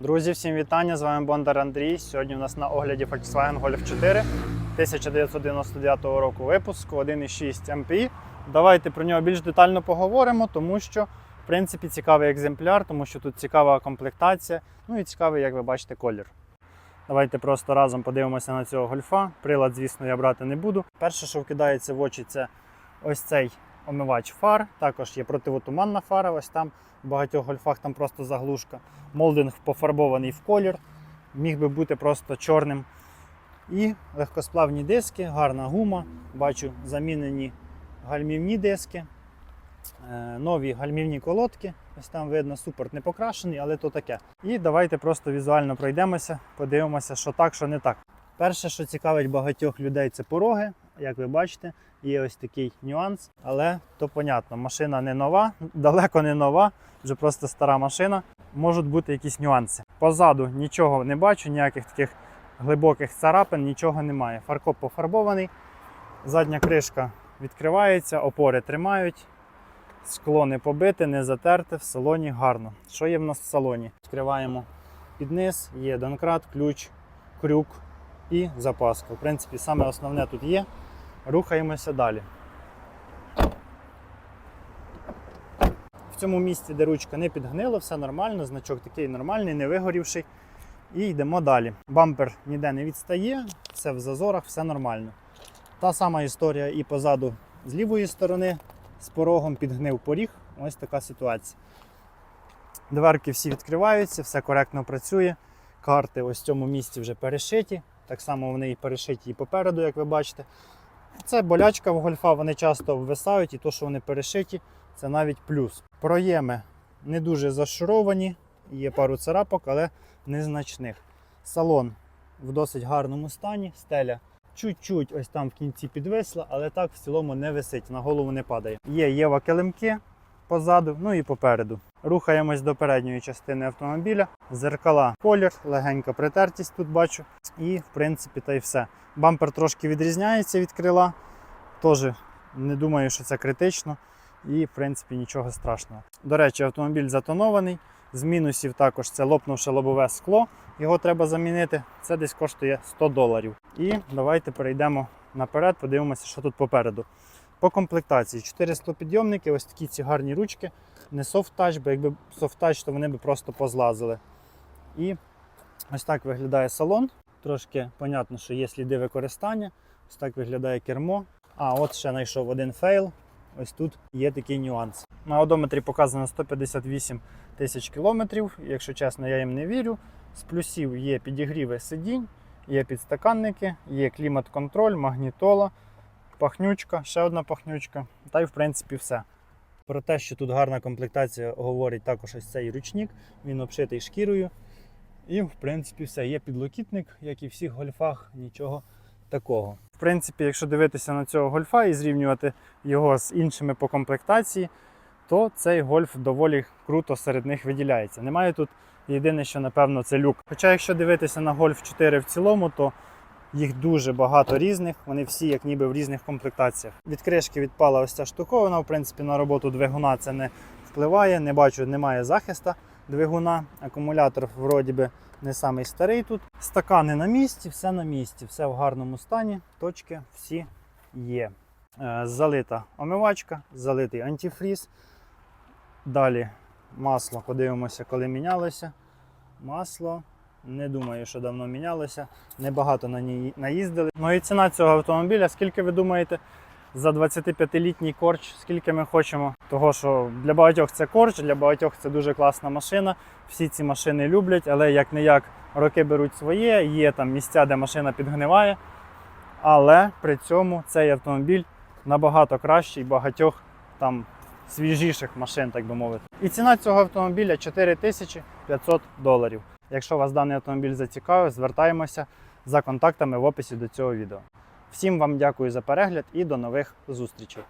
Друзі, всім вітання! З вами Бондар Андрій. Сьогодні у нас на огляді Volkswagen Golf 4 1999 року випуску 1.6 MPI. Давайте про нього більш детально поговоримо, тому що в принципі цікавий екземпляр, тому що тут цікава комплектація, ну і цікавий, як ви бачите, колір. Давайте просто разом подивимося на цього гольфа. Прилад, звісно, я брати не буду. Перше, що вкидається в очі, це ось цей омивач фар. Також є противотуманна фара. Ось там в багатьох гольфах там просто заглушка. Молдинг пофарбований в колір, міг би бути просто чорним. І легкосплавні диски, гарна гума. Бачу замінені гальмівні диски, е, нові гальмівні колодки. Ось там видно, супорт не покрашений, але то таке. І давайте просто візуально пройдемося, подивимося, що так, що не так. Перше, що цікавить багатьох людей, це пороги. Як ви бачите, є ось такий нюанс, але то понятно, машина не нова, далеко не нова, вже просто стара машина. Можуть бути якісь нюанси. Позаду нічого не бачу, ніяких таких глибоких царапин, нічого немає. Фаркоп пофарбований, задня кришка відкривається, опори тримають. Скло не побите, не затерте, в салоні гарно. Що є в нас в салоні? Відкриваємо під низ, є донкрат, ключ, крюк і запаска. В принципі, саме основне тут є. Рухаємося далі. В цьому місці, де ручка не підгнила, все нормально, значок такий нормальний, не вигорівший. І йдемо далі. Бампер ніде не відстає, все в зазорах, все нормально. Та сама історія і позаду з лівої сторони з порогом підгнив поріг. Ось така ситуація. Дверки всі відкриваються, все коректно працює. Карти ось в цьому місці вже перешиті. Так само вони і перешиті і попереду, як ви бачите. Це болячка в гольфа, вони часто ввисають, і то, що вони перешиті, це навіть плюс. Проєми не дуже зашуровані, є пару царапок, але незначних. Салон в досить гарному стані, стеля чуть-чуть ось там в кінці підвисла, але так в цілому не висить, на голову не падає. Є єва килимки позаду, ну і попереду. Рухаємось до передньої частини автомобіля. Зеркала колір, легенька притертість тут бачу. І в принципі та й все. Бампер трошки відрізняється від крила. Теж не думаю, що це критично. І в принципі нічого страшного. До речі, автомобіль затонований. З мінусів також це лопнувше лобове скло. Його треба замінити. Це десь коштує 100 доларів. І давайте перейдемо наперед, подивимося, що тут попереду. По комплектації 4 склопідйомники, ось такі ці гарні ручки. Не touch, бо якби touch, то вони б просто позлазили. І ось так виглядає салон. Трошки понятно, що є сліди використання. Ось так виглядає кермо. А, от ще знайшов один фейл. Ось тут є такий нюанс. На одометрі показано 158 тисяч кілометрів. Якщо чесно, я їм не вірю. З плюсів є підігріви сидінь, є підстаканники, є клімат-контроль, магнітола, пахнючка, ще одна пахнючка. Та й в принципі все. Про те, що тут гарна комплектація, говорить також ось цей ручник. Він обшитий шкірою. І в принципі все. Є підлокітник, як і в всіх гольфах, нічого такого. В принципі, якщо дивитися на цього гольфа і зрівнювати його з іншими по комплектації, то цей гольф доволі круто серед них виділяється. Немає тут єдине, що напевно це люк. Хоча, якщо дивитися на гольф 4 в цілому, то їх дуже багато різних, вони всі як ніби в різних комплектаціях. Від кришки відпала ось ця штуковина, в принципі, на роботу двигуна це не впливає. Не бачу, немає захиста двигуна. Акумулятор вроді би не самий старий тут. Стакани на місці, все на місці, все в гарному стані. Точки всі є. Е, Залита омивачка, залитий антифріз. Далі масло, подивимося, коли мінялося. Масло. Не думаю, що давно мінялося. Небагато на ній наїздили. Ну і ціна цього автомобіля, скільки ви думаєте, за 25-літній корч, скільки ми хочемо. Того, що для багатьох це корч, для багатьох це дуже класна машина. Всі ці машини люблять, але як не як роки беруть своє, є там місця, де машина підгниває. Але при цьому цей автомобіль набагато кращий багатьох там свіжіших машин, так би мовити. І ціна цього автомобіля 4500 доларів. Якщо вас даний автомобіль зацікавив, звертаємося за контактами в описі до цього відео. Всім вам дякую за перегляд і до нових зустрічей.